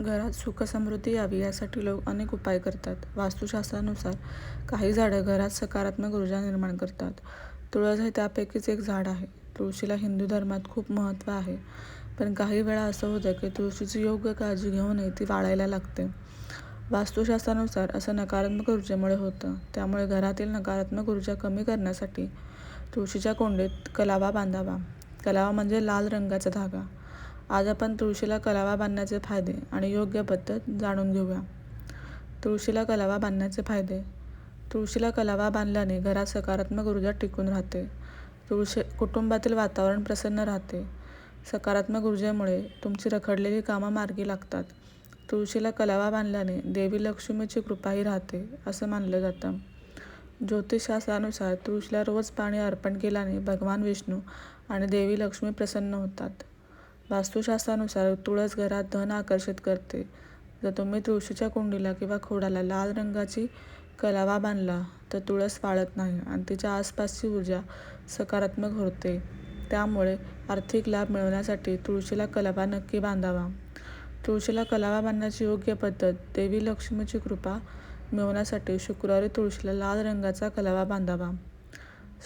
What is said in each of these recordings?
घरात सुखसमृद्धी यावी यासाठी लोक अनेक उपाय करतात. वास्तुशास्त्रानुसार काही झाडं घरात सकारात्मक ऊर्जा निर्माण करतात. तुळस हे त्यापैकीच एक झाड आहे. तुळशीला हिंदू धर्मात खूप महत्त्व आहे. पण काही वेळा असं होतं की तुळशीची योग्य काळजी घेऊनही ती वाळायला लागते. वास्तुशास्त्रानुसार असं नकारात्मक ऊर्जेमुळे होतं. त्यामुळे घरातील नकारात्मक ऊर्जा कमी करण्यासाठी तुळशीच्या कोंडीत कलावा बांधावा. कलावा म्हणजे लाल रंगाचा धागा. आज आपण तुळशीला कलावा बांधण्याचे फायदे आणि योग्य पद्धत जाणून घेऊया. तुळशीला कलावा बांधण्याचे फायदे तुळशीला कलावा बांधल्याने घरात सकारात्मक ऊर्जा टिकून राहते. तुळशी कुटुंबातील वातावरण प्रसन्न राहते. सकारात्मक ऊर्जेमुळे तुमची रखडलेली कामं मार्गी लागतात. तुळशीला कलावा बांधल्याने देवी लक्ष्मीची कृपाही राहते, असं मानलं जातं. ज्योतिषशास्त्रानुसार तुळशीला रोज पाणी अर्पण केल्याने भगवान विष्णू आणि देवी लक्ष्मी प्रसन्न होतात. वास्तुशास्त्रानुसार तुळस घरात धन आकर्षित करते. जर तुम्ही तुळशीच्या कुंडीला किंवा खोडाला लाल रंगाची कलावा बांधला तर तुळस वाळत नाही आणि तिच्या आसपासची ऊर्जा सकारात्मक होते. त्यामुळे आर्थिक लाभ मिळवण्यासाठी तुळशीला कलावा नक्की बांधावा. तुळशीला कलावा बांधण्याची योग्य पद्धत देवी लक्ष्मीची कृपा मिळवण्यासाठी शुक्रवारी तुळशीला लाल रंगाचा कलावा बांधावा.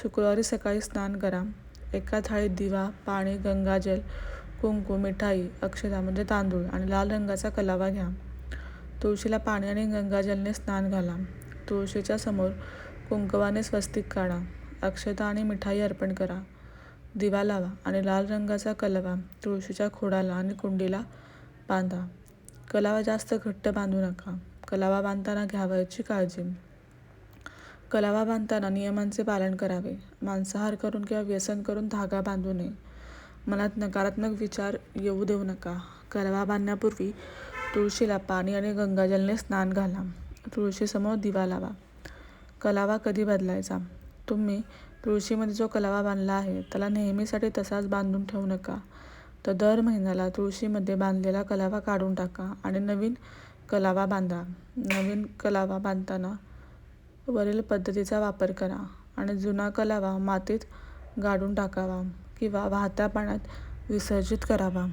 शुक्रवारी सकाळी स्नान करा. एका थाळीत दिवा, पाणी, गंगाजल, कुंकू, मिठाई, अक्षता म्हणजे तांदूळ आणि लाल रंगाचा कलावा घ्या. तुळशीला पाणी आणि गंगाजलने स्नान घाला. तुळशीच्या समोर कुंकवाने स्वस्तिक काढा. अक्षता आणि मिठाई अर्पण करा. दिवा लावा आणि लाल रंगाचा कलावा तुळशीच्या खोडाला आणि कुंडीला बांधा. कलावा जास्त घट्ट बांधू नका. कलावा बांधताना घ्यावयाची काळजी कलावा बांधताना नियमांचे पालन करावे. मांसाहार करून किंवा व्यसन करून धागा बांधू नये. मनात नकारात्मक विचार येऊ देऊ नका. कलवा बांधण्यापूर्वी तुळशीला पाणी आणि गंगाजलने स्नान घाला. तुळशीसमोर दिवा लावा. कलावा कधी बदलायचा तुम्ही तुळशीमध्ये जो कलावा बांधला आहे त्याला नेहमीसाठी तसाच बांधून ठेवू नका, तर दर महिन्याला तुळशीमध्ये बांधलेला कलावा काढून टाका आणि नवीन कलावा बांधा. नवीन कलावा बांधताना वरील पद्धतीचा वापर करा आणि जुना कलावा मातीत गाडून टाकावा किंवा वाहत्या पाण्यात विसर्जित करावा.